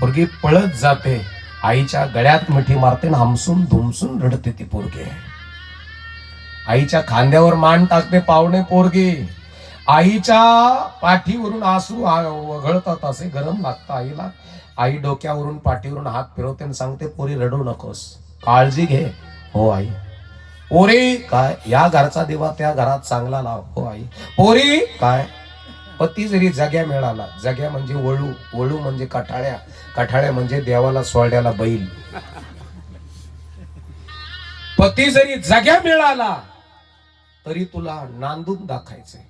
पोरगी पळत जाते. आईच्या गळ्यात मिठी मारते ना हमसून धुमसून रडते ती पोरगी. आईच्या खांद्यावर मान टाकते पावणे पोरगी. आईच्या पाठीवरून आसू वगळतात असे गरम लागतं आईला. आई डोक्यावरून पाठीवरून हात फिरवते आणि सांगते पोरी रडू नकोस. काळजी घे. हो आई. पोरी काय या घरचा दिवा त्या घरात चांगला लाव. हो आई. पोरी काय? पती जरी जग्या मिळाला जग्या म्हणजे वळू वळू म्हणजे कठाळ्या कठाळ्या म्हणजे देवाला सोड्याला बैल. पती जरी जग्या मिळाला तरी तुला नांदून दाखायचंय.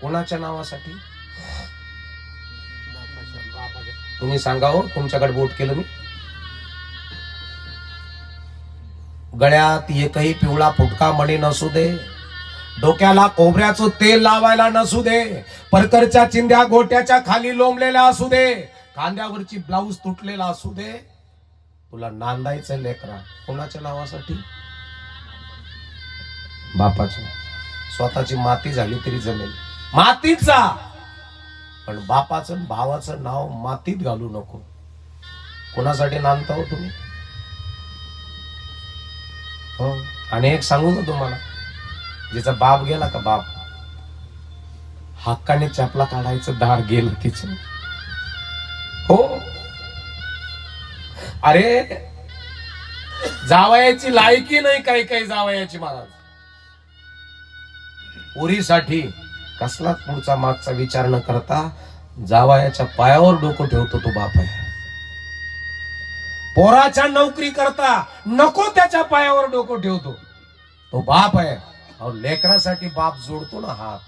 कोणाच्या नावासाठी? तुम्ही सांगावं हो, तुमच्याकडे बोट केलं मी. गळ्यात एकही पिवळा फुटका मणी नसू दे डोक्याला कोबऱ्याचं तेल लावायला नसू दे. परकरच्या चिंध्या गोट्याच्या खाली लोंबलेल्या असू दे. कांद्यावरची ब्लाऊज तुटलेला असू दे. तुला नांदायचं लेकरा. कोणाच्या नावासाठी? बापाच्या. स्वतःची माती झाली तरी जमेल. मातीचा पण बापाचं भावाचं नाव मातीत घालू नको. कोणासाठी नांदता हो तुम्ही? हो? आणि एक सांगू का तुम्हाला? जिचा बाप गेला का बाप? हक्काने चपला काढायचं दार गेलं तिचं. हो. अरे जावयाची लायकी नाही काही काही जावयाची महाराज. उरीसाठी कसलाच पुढचा मागचा विचार न करता जावयाच्या पायावर डोकं ठेवतो तो बाप आहे. पोराच्या नोकरी करता नको त्याच्या पायावर डोकं ठेवतो. तो बाप आहे. अहो लेकरासाठी बाप जोडतो ना हात.